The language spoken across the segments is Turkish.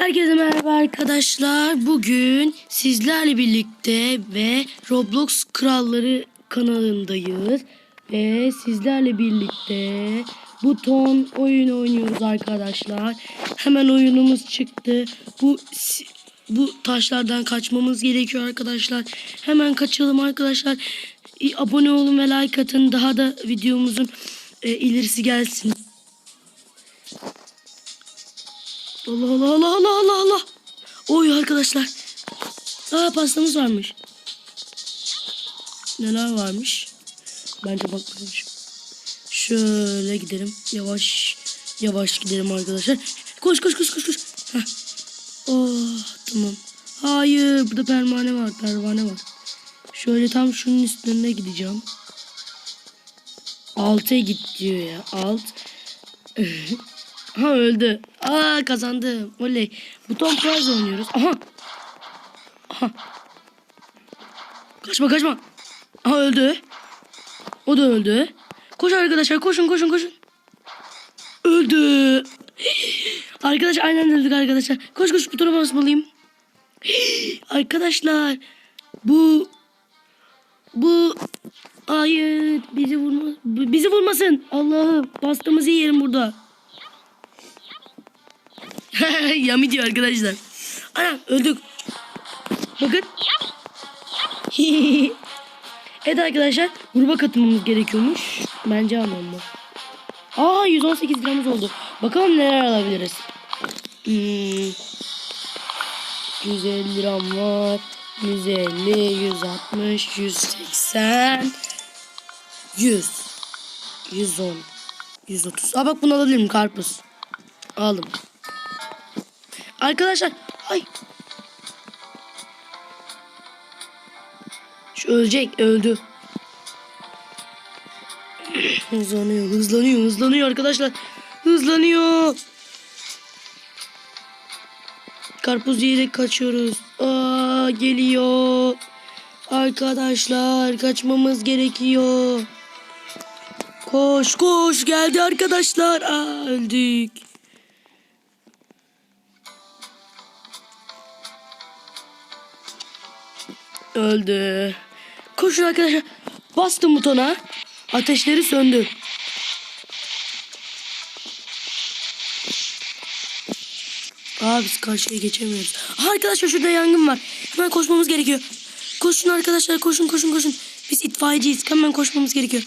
Herkese merhaba arkadaşlar. Bugün sizlerle birlikte ve Roblox Kralları kanalındayız. Ve sizlerle birlikte buton oyun oynuyoruz arkadaşlar. Hemen oyunumuz çıktı. Bu bu taşlardan kaçmamız gerekiyor arkadaşlar. Hemen kaçalım arkadaşlar. Abone olun ve like atın. Daha da videomuzun e, ilerisi gelsin. Allah Allah Allah Allah Allah Allah. Oy arkadaşlar. Aa pastamız varmış. Neler varmış? Bence bakmayalım. Şöyle gidelim. Yavaş yavaş gidelim arkadaşlar. Koş koş koş koş koş. Oh tamam. Hayır burada pervane var pervane var. Şöyle tam şunun üstünde gideceğim. Altıya git diyor ya. Alt. Ha öldü. Aa kazandım. Oley. Buton Prize oynuyoruz. Aha. Aha. Kaçma kaçma. Aha öldü. O da öldü. Koş arkadaşlar koşun koşun koşun. Öldü. Arkadaş aynen öldük arkadaşlar. Koş koş butona basmalıyım. Arkadaşlar bu bu hayır bizi vurma bizi vurmasın. Allah'ım bastığımızı yiyelim burada. Yami diyor arkadaşlar. Ana öldük. Bakın. evet arkadaşlar gruba katılmamız gerekiyormuş. Bence anlamlı. Aa 118 liramız oldu. Bakalım neler alabiliriz. Hmm. 150 liram var. 150, 160, 180, 100, 110, 130. Aa bak bunu alabilirim karpuz. Aldım. Arkadaşlar ay. Şu ölecek öldü. hızlanıyor hızlanıyor hızlanıyor arkadaşlar. Hızlanıyor. Karpuz yiyerek kaçıyoruz. Aa geliyor. Arkadaşlar kaçmamız gerekiyor. Koş koş geldi arkadaşlar. Aa öldük. Öldü. Koşun arkadaşlar. Bastım butona. Ateşleri söndü. Aa biz karşıya geçemiyoruz. Aa, arkadaşlar şurada yangın var. Hemen koşmamız gerekiyor. Koşun arkadaşlar koşun koşun koşun. Biz itfaiyeciyiz. Hemen koşmamız gerekiyor.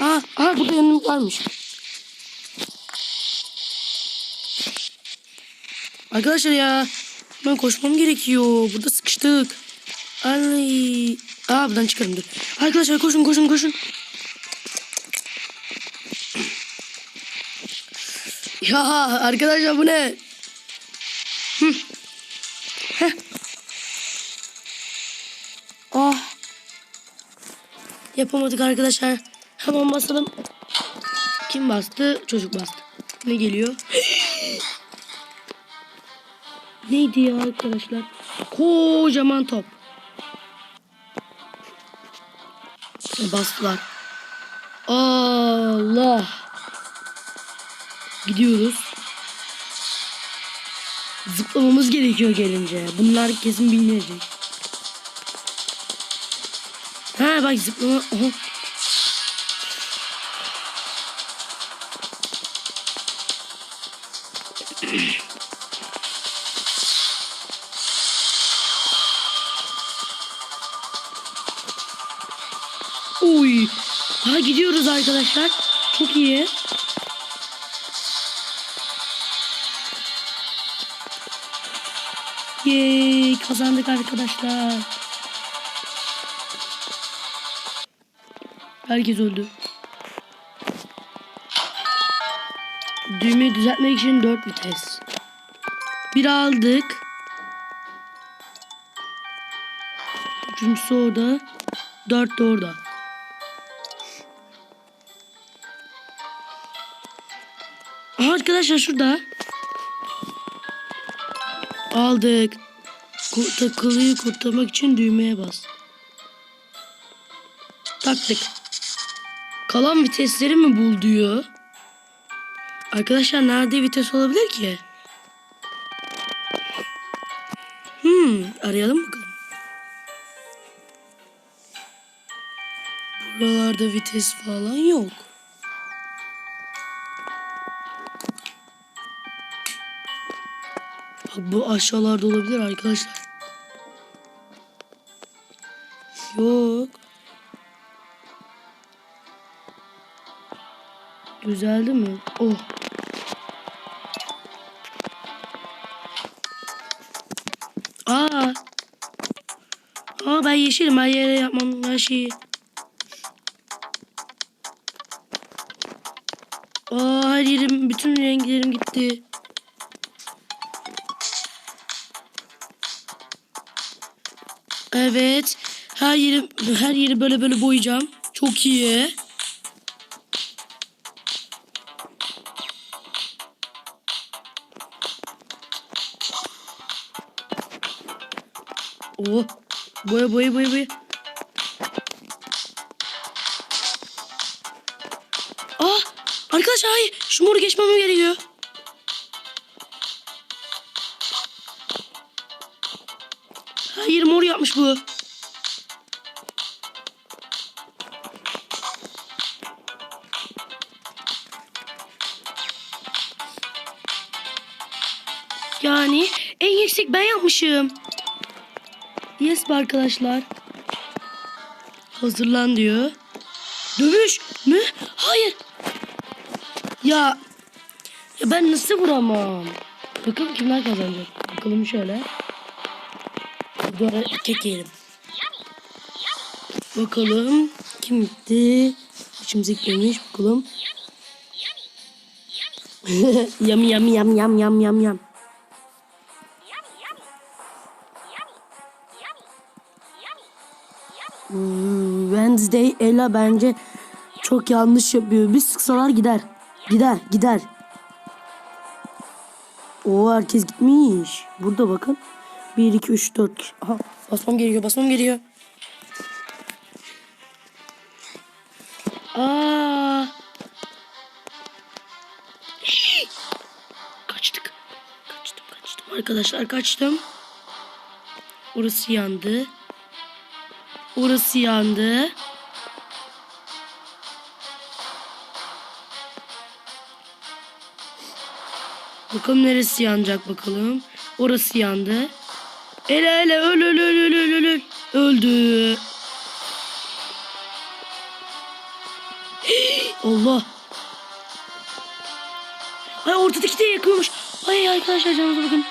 Aa, aa burada yangın varmış. Arkadaşlar ya. Ben koşmam gerekiyor. Burada sıkıştık. Ay. Aa buradan çıkarım dur. Arkadaşlar koşun koşun koşun. Ya arkadaşlar bu ne? Hı. Ah. Yapamadık arkadaşlar. Hemen basalım. Kim bastı? Çocuk bastı. Ne geliyor? Neydi ya arkadaşlar? Kocaman top. Bastılar. Allah. Gidiyoruz. Zıplamamız gerekiyor gelince. Bunlar kesin bilinecek. Ha bak zıplama. Aha. Uy. Ha gidiyoruz arkadaşlar. Çok iyi. Yay kazandık arkadaşlar. Herkes öldü. Düğmeyi düzeltmek için 4 vites. Bir aldık. Üçüncüsü orada. Dört de orada. Aha arkadaşlar şurada. Aldık. Takılıyı kurtarmak için düğmeye bas. Taktık. Kalan vitesleri mi bul diyor. Arkadaşlar nerede vites olabilir ki? Hmm, arayalım bakalım. Buralarda vites falan yok. Bak bu aşağılarda olabilir arkadaşlar. Yok. Düzeldi mi? Oh. Aa. Aa ben yeşilim. Her yere yapmam her şeyi. Aa her yerim, bütün renklerim gitti. Evet. Her yeri her yeri böyle böyle boyayacağım. Çok iyi. Oh. Boya boya boya boya. Ah! Arkadaşlar hayır. Şu moru geçmem gerekiyor. Yapmış bu. Yani en yüksek ben yapmışım. Yes be arkadaşlar. Hazırlan diyor. Dövüş mü? Hayır. Ya, ya ben nasıl vuramam? Bakalım kimler kazanacak. Bakalım şöyle. Böyle tek yerim. Bakalım kim gitti? İçimize gitmemiş bakalım. yam yam yam yam yam yam yam. Hmm, Wednesday Ella bence çok yanlış yapıyor. Bir sıksalar gider. Gider gider. O herkes gitmiş. Burada bakın. 1, 2, 3, 4 kişi. Aha basmam geliyor basmam geliyor. Aa. Kaçtık. Kaçtım kaçtım. Arkadaşlar kaçtım. Orası yandı. Orası yandı. Bakalım neresi yanacak bakalım. Orası yandı. Ele ele öl öl öl öl öl öl, öl. Öldü. Hii, Allah. Ay ortadaki de yakıyormuş. Ay arkadaşlar canınıza bakın.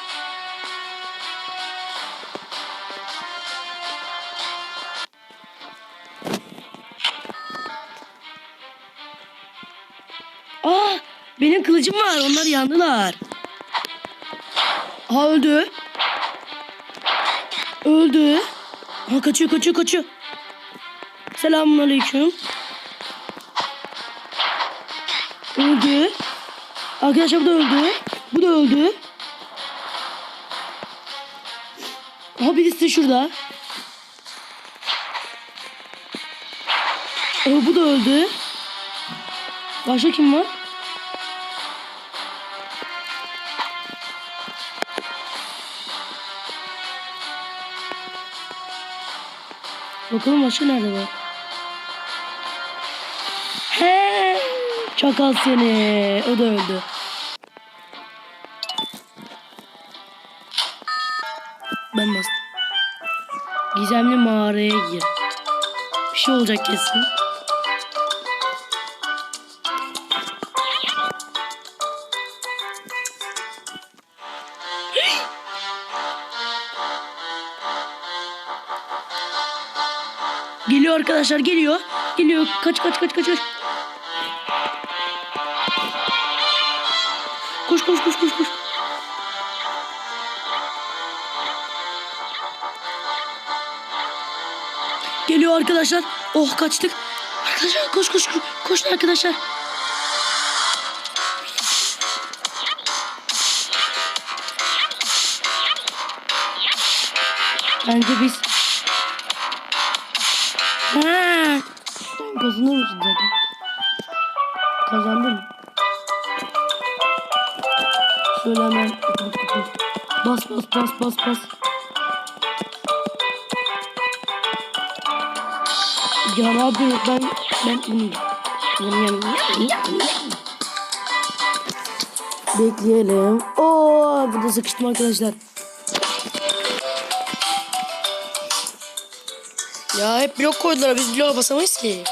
Aa, benim kılıcım var. Onlar yandılar. Aha öldü. Öldü. Aha kaçıyor kaçıyor kaçıyor. Selamun. Öldü. Arkadaşlar bu da öldü. Bu da öldü. Aha birisi de şurada. Aha bu da öldü. Başka kim var? Bakalım başka nerede var? He, çakal seni. O da öldü. Ben bastım. Gizemli mağaraya gir. Bir şey olacak kesin. Geliyor arkadaşlar geliyor. Geliyor. Kaç kaç kaç kaç kaç. Koş koş koş koş koş. Geliyor arkadaşlar. Oh kaçtık. Arkadaşlar koş koş koş. Koşun arkadaşlar. Bence biz kazanır mısın zaten? Kazandın. Şöyle hemen bas bas bas bas bas. Ya yapıyorsun? Ben ben Bekleyelim. Oo, burada sıkıştım arkadaşlar. Ya hep blok koydular. Biz bloğa basamayız ki.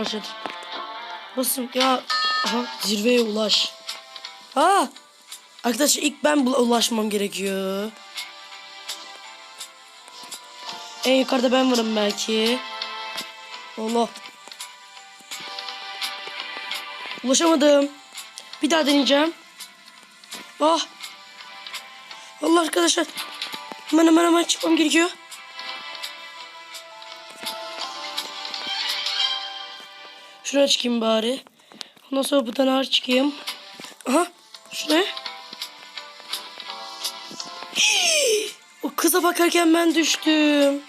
Aşağı. Basın ya. Aha, zirveye ulaş. Ha. Arkadaşlar ilk ben ulaşmam gerekiyor. En yukarıda ben varım belki. Allah. Ulaşamadım. Bir daha deneyeceğim. Ah. Allah arkadaşlar. Hemen hemen hemen çıkmam gerekiyor. Şuraya çıkayım bari. Ondan sonra buradan ağır çıkayım. Aha. Şuraya. O kıza bakarken ben düştüm.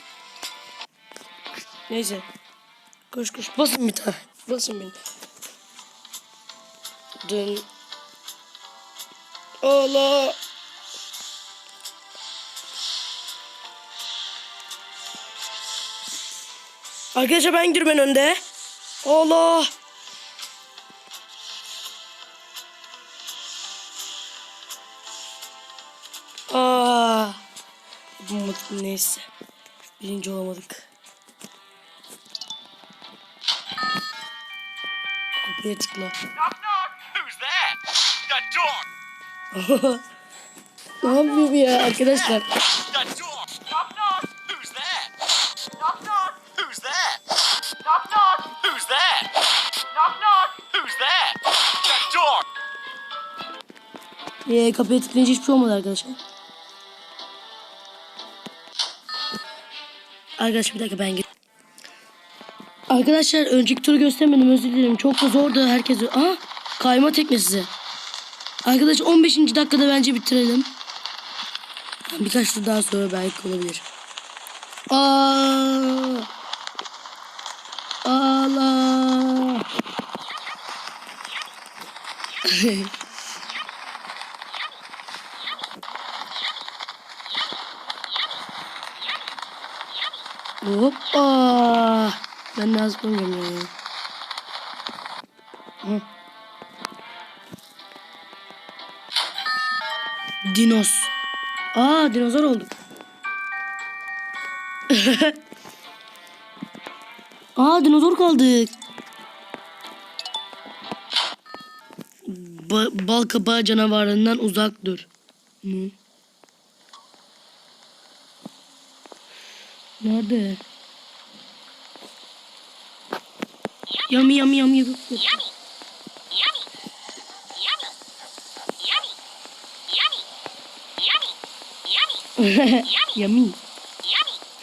Neyse. Koş koş. Basın bir tane. Basın beni. Dön. Allah. Arkadaşlar ben gidiyorum en önde. Allah. Aa. Bulmadık neyse. Birinci olamadık. Kapıya tıkla. Ne yapıyor bu ya arkadaşlar? Ee, kapıya tıklayınca hiçbir şey olmadı arkadaşlar. Arkadaşlar bir dakika ben gir. Arkadaşlar önceki turu göstermedim özür dilerim. Çok da zordu herkes. Aha kayma teknesi. Arkadaş 15. dakikada bence bitirelim. Birkaç tur daha sonra belki olabilir. Aa! Allah! Hoppa. Ben de. Hı. Dinos. Aa dinozor olduk. Aa dinozor kaldık. Ba bal kabağı canavarlarından uzak dur. Hı. Nerede? Yummy yummy yummy. yummy. yummy.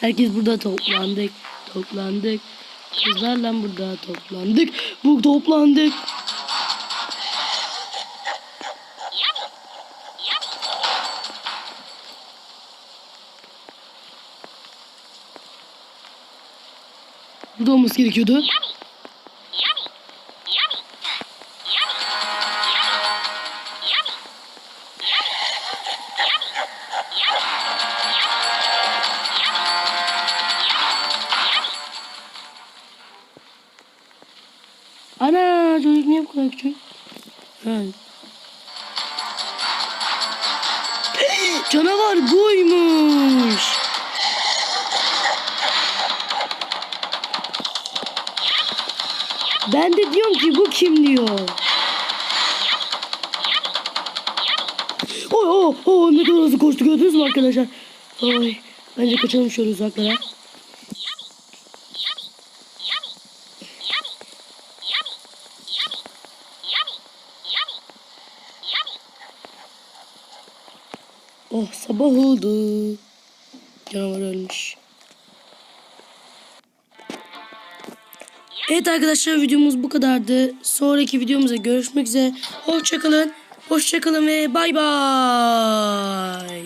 Herkes burada toplandık. Toplandık. Kızlarla burada toplandık. Bu toplandık. Burada olması gerekiyordu. Ana çocuk niye bu kadar küçük? Ha. Canavar buymuş. Ben de diyorum ki bu kim diyor. Oy oh oh ne kadar hızlı koştu gördünüz mü arkadaşlar? Oy bence kaçalım şöyle uzaklara. Oh sabah oldu. Canavar ölmüş. Evet arkadaşlar videomuz bu kadardı. Sonraki videomuzda görüşmek üzere. Hoşçakalın. Hoşçakalın ve bay bay.